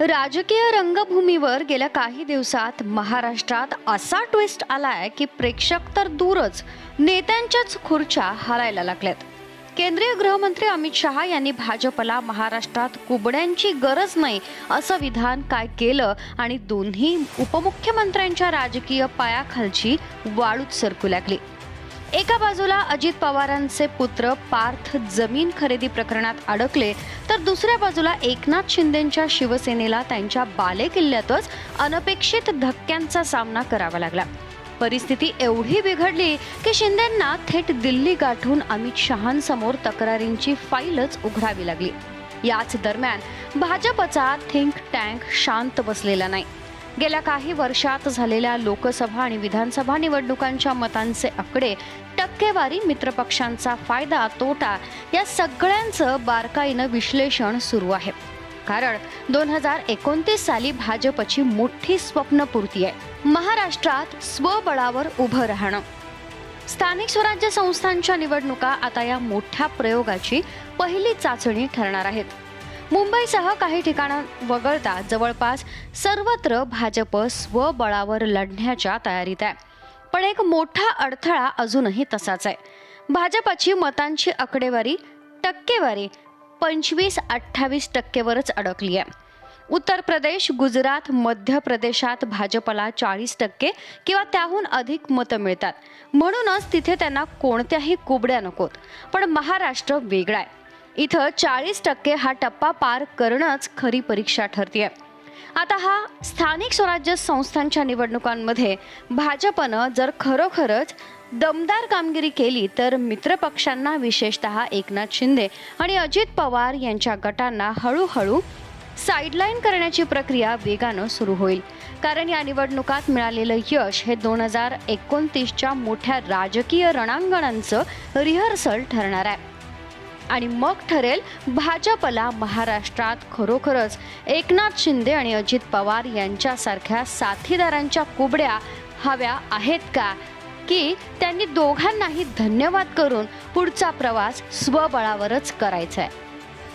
राजकीय रंगभूमीवर गेल्या काही दिवसात महाराष्ट्रात असा ट्विस्ट आलाय की प्रेक्षक तर दूरच नेत्यांच्याच खुर्च्या हलायला लागल्यात केंद्रीय गृहमंत्री अमित शहा यांनी भाजपला महाराष्ट्रात कुबड्यांची गरज नाही असं विधान काय केलं आणि दोन्ही उपमुख्यमंत्र्यांच्या राजकीय पायाखालची वाळूच सरकू लागली. एका बाजूला अजित पवारांचे पुत्र पार्थ जमीन खरेदी प्रकरणात अडकले तर दुसऱ्या बाजूला एकनाथ शिंदेच्या शिवसेनेला त्यांच्या बालेकिल्ल्यातच अनपेक्षित धक्क्यांचा सामना करावा लागला. परिस्थिती एवढी बिघडली की शिंदेंना थेट दिल्ली गाठून अमित शहांसमोर तक्रारींची फाईलच उघडावी लागली. याच दरम्यान भाजपचा थिंक टँक शांत बसलेला नाही. गेल्या काही वर्षात झालेल्या लोकसभा आणि विधानसभा निवडणुकांच्या मतांचे आकडे टक्केवारी मित्रपक्षांचा फायदा तोटा या सगळ्यांचं बारकाईनं विश्लेषण सुरू आहे. कारण दोन हजार एकोणतीस साली भाजपची मोठी स्वप्नपूर्ती आहे. महाराष्ट्रात स्वबळावर उभं राहणं. स्थानिक स्वराज्य संस्थांच्या निवडणुका आता या मोठ्या प्रयोगाची पहिली चाचणी ठरणार आहेत. मुंबईसह काही ठिकाणं वगळता जवळपास सर्वत्र भाजप स्वबळावर लढण्याच्या तयारीत आहे. पण एक मोठा अडथळा अजूनही तसाच आहे. भाजपची मतांची आकडेवारी टक्केवारी पंचवीस अठ्ठावीस टक्केवरच अडकली आहे. उत्तर प्रदेश गुजरात मध्य प्रदेशात भाजपला चाळीस टक्के किंवा त्याहून अधिक मतं मिळतात. म्हणूनच तिथे त्यांना कोणत्याही कुबड्या नकोत. पण महाराष्ट्र वेगळा आहे. इथं चाळीस टक्के हा टप्पा पार करणंच खरी परीक्षा ठरतीये. आता हा स्थानिक स्वराज्य संस्थांच्या निवडणुकांमध्ये भाजपनं जर खरोखरच दमदार कामगिरी केली तर मित्रपक्षांना विशेषतः एकनाथ शिंदे आणि अजित पवार यांच्या गटांना हळूहळू साईडलाईन करण्याची प्रक्रिया वेगानं सुरू होईल. कारण या निवडणुकात मिळालेलं यश हे दोन हजार एकोणतीसच्या मोठ्या राजकीय रणांगणांचं रिहर्सल ठरणार आहे. आणि मग ठरेल भाजपला महाराष्ट्रात खरोखरच. एकनाथ शिंदे आणि अजित पवार यांच्यासारख्या साथीदारांच्या कुबड्या हव्या आहेत का? की त्यांनी दोघांनाही धन्यवाद करून पुढचा प्रवास स्वबळावरच करायचा आहे